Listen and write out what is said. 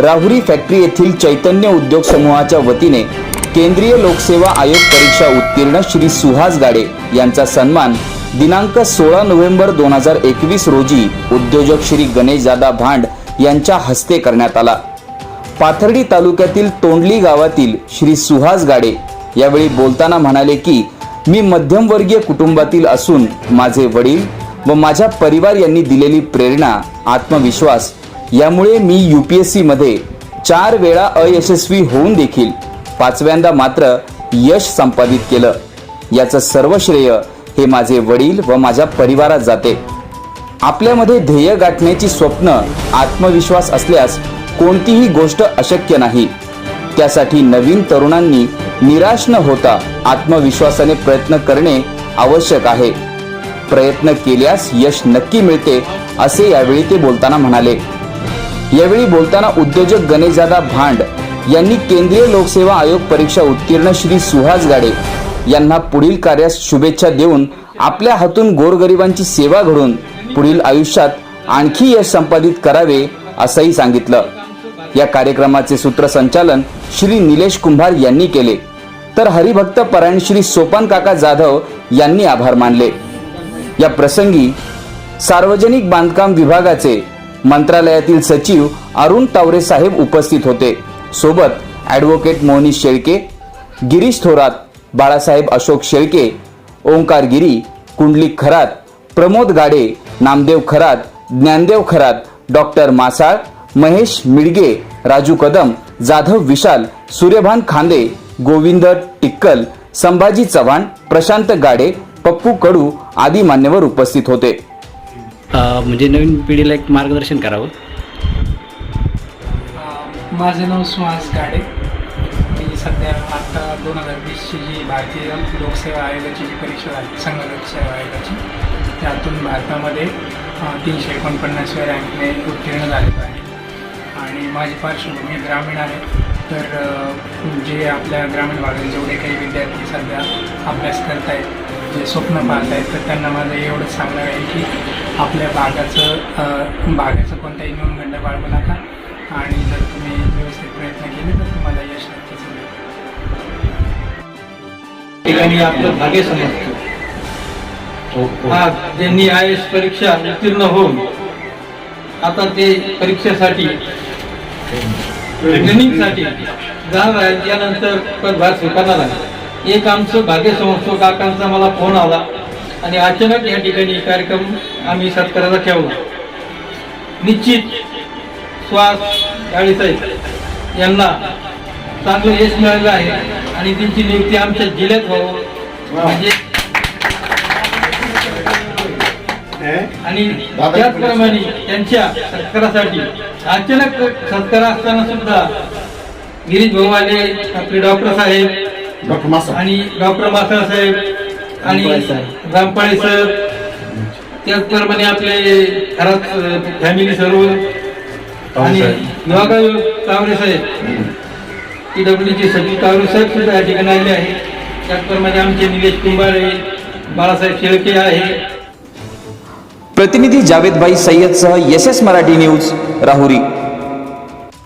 Rahuri factory येथील चैतन्य उद्योग समूहाच्या वतीने केंद्रीय लोकसेवा आयोग परीक्षा उत्तीर्ण श्री सुहास गाडे यांचा सन्मान दिनांक सोळा नोव्हेंबर दोन हजार एकवीस रोजी उद्योजक श्री गणेश दादा भांड यांच्या हस्ते करण्यात आला. पाथर्डी तालुक्यातील तोंडली गावातील श्री सुहास गाडे यावेळी बोलताना म्हणाले की मी मध्यमवर्गीय कुटुंबातील असून माझे वडील व माझ्या परिवार यांनी दिलेली प्रेरणा आत्मविश्वास यामुळे मी यूपीएससी मध्ये चार वेळा अयशस्वी होऊन देखील पाचव्यांदा मात्र यश संपादित केलं. याचं सर्व श्रेय हे माझे वडील व माझ्या परिवारात जाते. आपल्यामध्ये ध्येय गाठण्याची स्वप्न आत्मविश्वास असल्यास कोणतीही गोष्ट अशक्य नाही. त्यासाठी नवीन तरुणांनी निराश न होता आत्मविश्वासाने प्रयत्न करणे आवश्यक आहे. प्रयत्न केल्यास यश नक्की मिळते असे यावेळी ते बोलताना म्हणाले. यावेळी बोलताना उद्योजक गणेशदादा भांड यांनी केंद्रीय लोकसेवा आयोग परीक्षा उत्तीर्ण श्री सुहास गाडे यांना पुढील कार्यास शुभेच्छा देऊन आपल्या हातून गोरगरिबांची सेवा घडून पुढील आयुष्यात आणखी यश संपादित करावे असंही सांगितलं. या कार्यक्रमाचे सूत्रसंचालन श्री निलेश कुंभार यांनी केले. तर हरिभक्त परायण श्री सोपान काका जाधव यांनी आभार मानले. या प्रसंगी सार्वजनिक बांधकाम विभागाचे मंत्रालयातील सचिव अरुण तावरे साहेब उपस्थित होते. सोबत ॲडव्होकेट मोहनी शेळके गिरीश थोरात बाळासाहेब अशोक शेळके ओंकार गिरी कुंडलिक खरात प्रमोद गाडे नामदेव खरात ज्ञानदेव खरात डॉक्टर मासाळ महेश मिडगे राजू कदम जाधव विशाल सूर्यभान खांदे गोविंद टिक्कल संभाजी चव्हाण प्रशांत गाडे पप्पू कडू आदी मान्यवर उपस्थित होते. म्हणजे नवीन पिढीला एक मार्गदर्शन करावं. माझं नाव सुहास गाडे. मी सध्या आत्ता दोन हजार वीसची जी भारतीय लोकसेवा आयोगाची जी परीक्षा झाली संघ लोकसेवा आयोगाची त्यातून भारतामध्ये तीनशे एकोणपन्नासव्या रँकने उत्तीर्ण झालेलो आहे. आणि माझी पार्श्वभूमी ग्रामीण आहे. तर जे आपल्या ग्रामीण भागात जेवढे काही विद्यार्थी सध्या अभ्यास करत आहेत जे स्वप्न पाहत आहेत तर त्यांना माझं एवढंच सांगणं आहे की आपल्या भागाचं अ, भागाचं कोणताही न्यूनगंड बाळगू नका. आणि जर तुम्ही व्यवस्थित प्रयत्न केले तर तुम्हाला यश नक्कीच मिळेल. ठिकाणी आपलं भाग्य समजतो. हा ज्यांनी आय एस परीक्षा उत्तीर्ण होऊन आता ते परीक्षेसाठी ट्रेनिंगसाठी जाणार आहे त्यानंतर पदभार स्वीकारणार आहे एक आमचं भाग्य समजतो काकांचा मला फोन आला आणि अचानक या ठिकाणी कार्यक्रम आम्ही सत्काराचा ठेवला. निश्चित श्वास साहेब यांना चांगलं यश मिळालेलं आहे आणि त्यांची नियुक्ती आमच्या जिल्ह्यात व्हावं. म्हणजे आणि त्याचप्रमाणे त्यांच्या सत्कारासाठी अचानक सत्कार असताना सुद्धा गिरीश भाऊ आले आपले डॉक्टर साहेब आणि डॉक्टर मासाळ साहेब आणि रामपाळे सर त्याचप्रमाणे आपले घरात फॅमिली सर्व. आणि योगायोग तावरे साहेब. पीडब्ल्यूचे सचिव तावरे साहेब सुद्धा या ठिकाणी आले आहे त्याचप्रमाणे आमचे निलेश कुंभारे बाळासाहेब शेळके आहे. प्रतिनिधी Javedbhai सय्यदसह S S Marathi news Rahuri.